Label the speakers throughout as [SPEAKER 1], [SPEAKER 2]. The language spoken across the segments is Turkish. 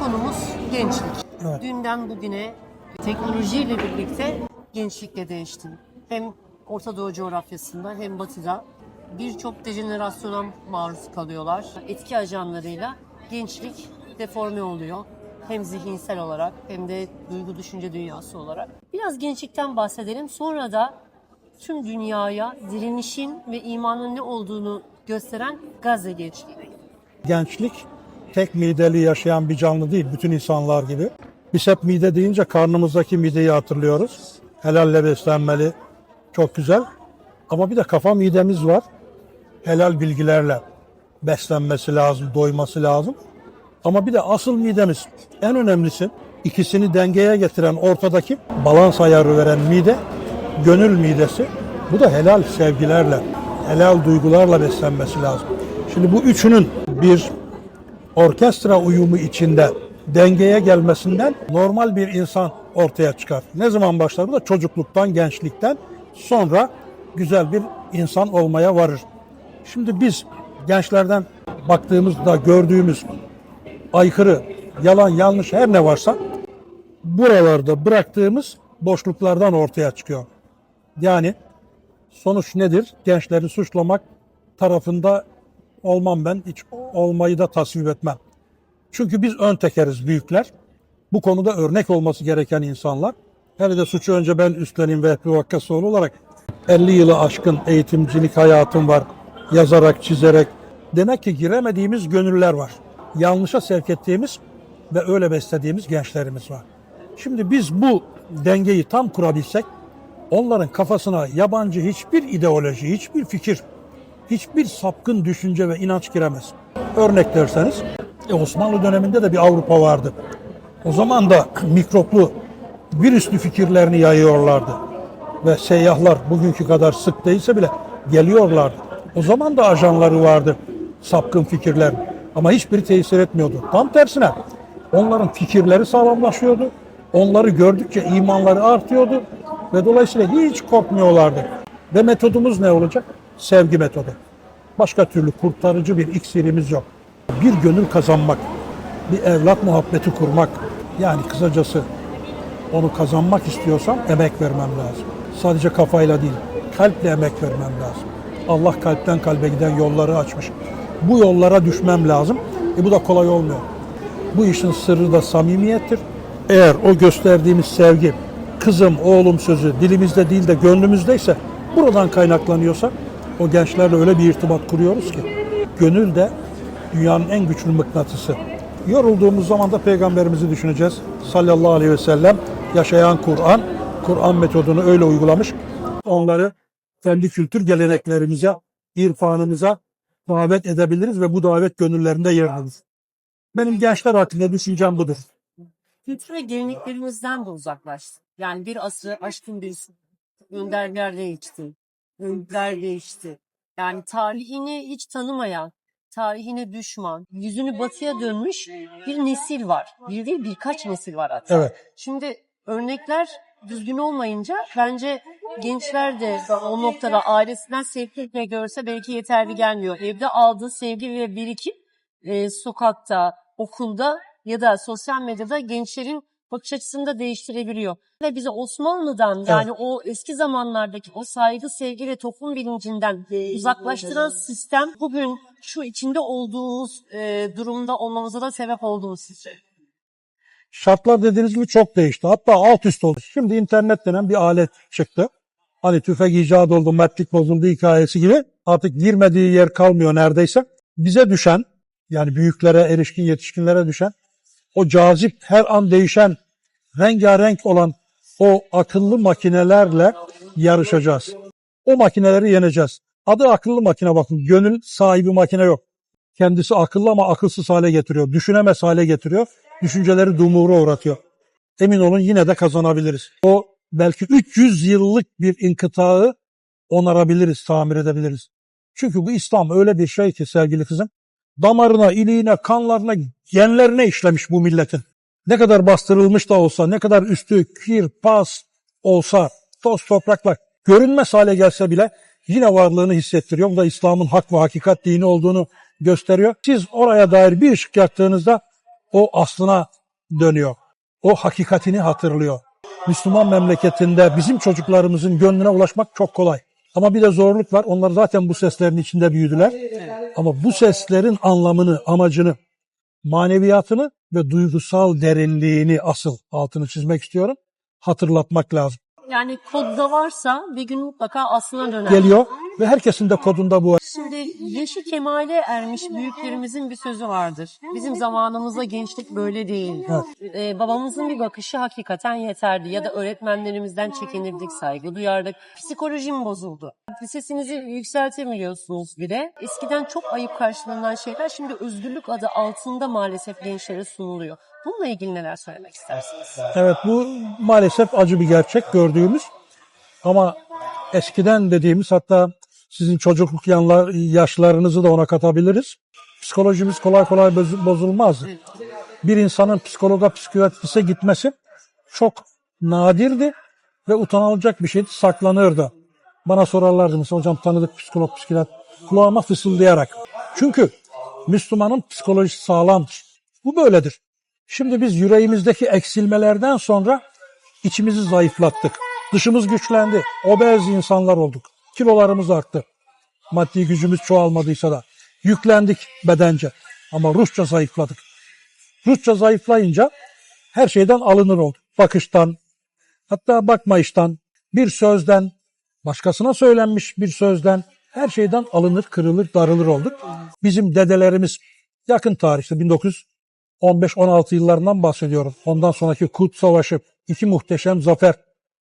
[SPEAKER 1] konumuz gençlik.
[SPEAKER 2] Evet.
[SPEAKER 1] Dünden bugüne teknolojiyle birlikte gençlik de değişti. Hem Orta Doğu coğrafyasında hem Batı'da birçok dejenerasyona maruz kalıyorlar. Etki ajanlarıyla gençlik deforme oluyor. Hem zihinsel olarak hem de duygu düşünce dünyası olarak. Biraz gençlikten bahsedelim. Sonra da tüm dünyaya direnişin ve imanın ne olduğunu gösteren Gazze gençliği.
[SPEAKER 2] Gençlik tek mideli yaşayan bir canlı değil, bütün insanlar gibi. Biz hep mide deyince karnımızdaki mideyi hatırlıyoruz. Helalle beslenmeli, çok güzel. Ama bir de kafa midemiz var. Helal bilgilerle beslenmesi lazım, doyması lazım. Ama bir de asıl midemiz, en önemlisi ikisini dengeye getiren ortadaki balans ayarı veren mide, gönül midesi. Bu da helal sevgilerle, helal duygularla beslenmesi lazım. Şimdi bu üçünün bir orkestra uyumu içinde dengeye gelmesinden normal bir insan ortaya çıkar. Ne zaman başlar? Bu da çocukluktan, gençlikten sonra güzel bir insan olmaya varır. Şimdi biz gençlerden baktığımızda gördüğümüz aykırı, yalan, yanlış her ne varsa buralarda bıraktığımız boşluklardan ortaya çıkıyor. Yani sonuç nedir? Gençleri suçlamak tarafında olmam ben. Hiç olmayı da tasvip etmem. Çünkü biz ön tekeriz büyükler. Bu konuda örnek olması gereken insanlar. Hele de suçu önce ben üstleneyim ve bir Vakkasoğlu olarak 50 yılı aşkın eğitimcilik hayatım var. Yazarak, çizerek. Demek ki giremediğimiz gönüller var. Yanlışa sevk ettiğimiz ve öyle beslediğimiz gençlerimiz var. Şimdi biz bu dengeyi tam kurabilsek onların kafasına yabancı hiçbir ideoloji, hiçbir fikir, hiçbir sapkın düşünce ve inanç giremez. Örnek derseniz e, Osmanlı döneminde de bir Avrupa vardı. O zaman da mikroplu, virüslü fikirlerini yayıyorlardı. Ve seyyahlar bugünkü kadar sık değilse bile geliyorlardı. O zaman da ajanları vardı, sapkın fikirler. Ama hiçbiri tesir etmiyordu. Tam tersine onların fikirleri sağlamlaşıyordu. Onları gördükçe imanları artıyordu. Ve dolayısıyla hiç korkmuyorlardı. Ve metodumuz ne olacak? Sevgi metodu. Başka türlü kurtarıcı bir iksirimiz yok. Bir gönül kazanmak, bir evlat muhabbeti kurmak. Yani kısacası onu kazanmak istiyorsam emek vermem lazım. Sadece kafayla değil, kalple emek vermem lazım. Allah kalpten kalbe giden yolları açmış. Bu yollara düşmem lazım. E bu da kolay olmuyor. Bu işin sırrı da samimiyettir. Eğer o gösterdiğimiz sevgi, kızım, oğlum sözü dilimizde değil de gönlümüzdeyse, buradan kaynaklanıyorsa o gençlerle öyle bir irtibat kuruyoruz ki gönül de dünyanın en güçlü mıknatısı. Yorulduğumuz zaman da peygamberimizi düşüneceğiz. Sallallahu aleyhi ve sellem yaşayan Kur'an, Kur'an metodunu öyle uygulamış. Onları kendi kültür geleneklerimize, irfanımıza davet edebiliriz ve bu davet gönüllerinde yer alır. Benim gençler hakkında düşüncem budur.
[SPEAKER 1] Kültür ve geleneklerimizden de uzaklaştık. Yani bir asrı aşkın bir önderler değişti. Öğütler değişti. Yani tarihini hiç tanımayan, tarihine düşman, yüzünü batıya dönmüş bir nesil var. Bir değil birkaç nesil var hatta.
[SPEAKER 2] Evet.
[SPEAKER 1] Şimdi örnekler düzgün olmayınca bence gençler de o noktada ailesinden sevgi görse belki yeterli gelmiyor. Evde aldığı sevgi ve birikim e, sokakta, okulda ya da sosyal medyada gençlerin bakış açısını da değiştirebiliyor. Ve bize Osmanlı'dan yani o eski zamanlardaki o saygı, sevgi ve toplum bilincinden uzaklaştıran sistem bugün şu içinde olduğumuz e, durumda olmamıza da sebep oldu mu sizce?
[SPEAKER 2] Şartlar dediğiniz gibi çok değişti. Hatta alt üst oldu. Şimdi internet denen bir alet çıktı. Hani tüfek icat oldu, mertlik bozuldu hikayesi gibi. Artık girmediği yer kalmıyor neredeyse. Bize düşen, yani büyüklere, erişkin yetişkinlere düşen, o cazip, her an değişen, rengarenk olan o akıllı makinelerle yarışacağız. O makineleri yeneceğiz. Adı akıllı makine bakın. Gönül sahibi makine yok. Kendisi akıllı ama akılsız hale getiriyor. Düşünemez hale getiriyor. Düşünceleri dumura uğratıyor. Emin olun yine de kazanabiliriz. O belki 300 yıllık bir inkıtağı onarabiliriz, tamir edebiliriz. Çünkü bu İslam öyle bir şey ki sevgili kızım. Damarına, iliğine, kanlarına, genlerine işlemiş bu milletin. Ne kadar bastırılmış da olsa, ne kadar üstü kir, pas olsa, toz toprakla görünmez hale gelse bile yine varlığını hissettiriyor. Bu da İslam'ın hak ve hakikat dini olduğunu gösteriyor. Siz oraya dair bir ışık yaktığınızda O aslına dönüyor. O hakikatini hatırlıyor. Müslüman memleketinde bizim çocuklarımızın gönlüne ulaşmak çok kolay. Ama bir de zorluk var. Onlar zaten bu seslerin içinde büyüdüler. Ama bu seslerin anlamını, amacını, maneviyatını ve duygusal derinliğini asıl altını çizmek istiyorum. Hatırlatmak lazım.
[SPEAKER 1] Yani kodda varsa bir gün mutlaka aslına döner.
[SPEAKER 2] Geliyor ve herkesin de kodunda bu.
[SPEAKER 1] Şimdi yaşı kemale ermiş büyüklerimizin bir sözü vardır. Bizim zamanımızda gençlik böyle değil. Ee, babamızın bir bakışı hakikaten yeterdi. Ya da öğretmenlerimizden çekinirdik, saygı duyardık. Psikolojim bozuldu. Sesinizi yükseltemiyorsunuz bile. Eskiden çok ayıp karşılanan şeyler şimdi özgürlük adı altında maalesef gençlere sunuluyor. Bununla ilgili neler söylemek istersiniz?
[SPEAKER 2] Evet bu maalesef acı bir gerçek gördüğümüz. Ama eskiden dediğimiz hatta sizin çocukluk yanlar, yaşlarınızı da ona katabiliriz. Psikolojimiz kolay kolay boz- bozulmaz. Bir insanın psikologa, psikiyatriste gitmesi çok nadirdi ve utanılacak bir şeydi, saklanırdı. Bana sorarlardı mesela hocam tanıdık psikolog, psikiyatr kulağıma fısıldayarak. Çünkü Müslümanın psikolojisi sağlamdır. Bu böyledir. Şimdi biz yüreğimizdeki eksilmelerden sonra içimizi zayıflattık. Dışımız güçlendi. Obez insanlar olduk. Kilolarımız arttı. Maddi gücümüz çoğalmadıysa da. Yüklendik bedence. Ama ruhça zayıfladık. Ruhça zayıflayınca her şeyden alınır olduk. Bakıştan, hatta bakmayıştan, bir sözden, başkasına söylenmiş bir sözden, her şeyden alınır, kırılır, darılır olduk. Bizim dedelerimiz yakın tarihte 1915-16 yıllarından bahsediyorum. Ondan sonraki Kut Savaşı, iki muhteşem zafer.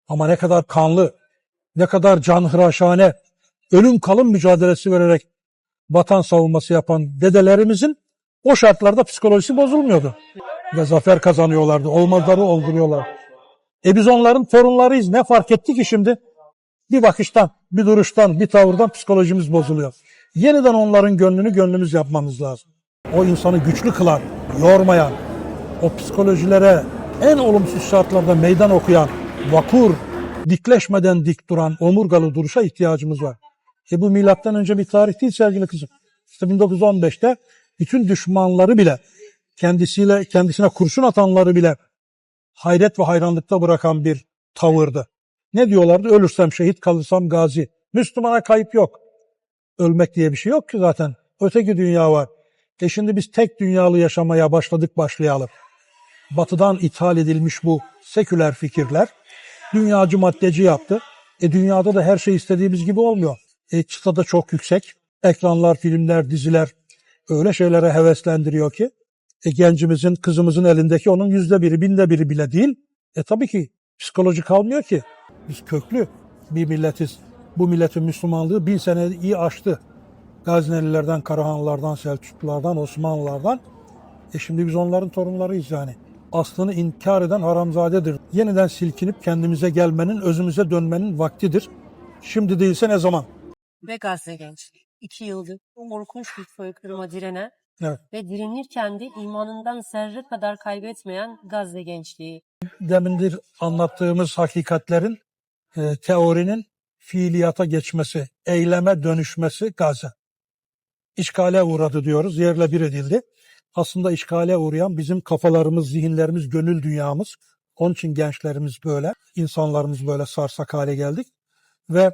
[SPEAKER 2] Ama ne kadar kanlı, ne kadar canhıraşane, ölüm kalım mücadelesi vererek vatan savunması yapan dedelerimizin o şartlarda psikolojisi bozulmuyordu. Ve zafer kazanıyorlardı. Olmazları olduruyorlar. E biz onların torunlarıyız. Ne fark etti ki şimdi? Bir bakıştan, bir duruştan, bir tavırdan psikolojimiz bozuluyor. Yeniden onların gönlünü gönlümüz yapmamız lazım. O insanı güçlü kılan, yormayan, o psikolojilere en olumsuz şartlarda meydan okuyan, vakur, dikleşmeden dik duran, omurgalı duruşa ihtiyacımız var. E bu milattan önce bir tarih değil sevgili kızım. İşte 1915'te bütün düşmanları bile kendisiyle kendisine kurşun atanları bile hayret ve hayranlıkta bırakan bir tavırdı. Ne diyorlardı? Ölürsem şehit, kalırsam gazi. Müslümana kayıp yok. Ölmek diye bir şey yok ki zaten. Öteki dünya var. E şimdi biz tek dünyalı yaşamaya başladık başlayalım. Batıdan ithal edilmiş bu seküler fikirler dünyacı maddeci yaptı. E dünyada da her şey istediğimiz gibi olmuyor. E çıta da çok yüksek. Ekranlar, filmler, diziler öyle şeylere heveslendiriyor ki e, gencimizin, kızımızın elindeki onun yüzde biri, binde biri bile değil. E tabii ki psikoloji kalmıyor ki. Biz köklü bir milletiz. Bu milletin Müslümanlığı bin sene iyi aştı. Gaznelilerden, Karahanlılardan, Selçuklulardan, Osmanlılardan. E şimdi biz onların torunlarıyız yani. Aslını inkar eden haramzadedir. Yeniden silkinip kendimize gelmenin, özümüze dönmenin vaktidir. Şimdi değilse ne zaman?
[SPEAKER 1] Ve Gazze gençliği. İki yıldır korkunç bir soykırıma direnen
[SPEAKER 2] Evet.
[SPEAKER 1] ve direnirken de imanından zerre kadar kaybetmeyen Gazze gençliği.
[SPEAKER 2] demindir anlattığımız hakikatlerin e, teorinin fiiliyata geçmesi, eyleme dönüşmesi Gazze. İşgale uğradı diyoruz, yerle bir edildi. Aslında işgale uğrayan bizim kafalarımız, zihinlerimiz, gönül dünyamız. Onun için gençlerimiz böyle, insanlarımız böyle sarsak hale geldik. Ve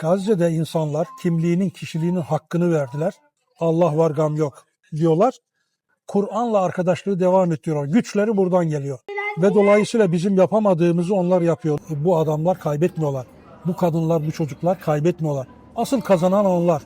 [SPEAKER 2] Gazze'de insanlar kimliğinin, kişiliğinin hakkını verdiler. Allah var gam yok diyorlar. Kur'an'la arkadaşlığı devam ettiriyor. Güçleri buradan geliyor. Ve dolayısıyla bizim yapamadığımızı onlar yapıyor. Bu adamlar kaybetmiyorlar. Bu kadınlar, bu çocuklar kaybetmiyorlar. Asıl kazanan onlar.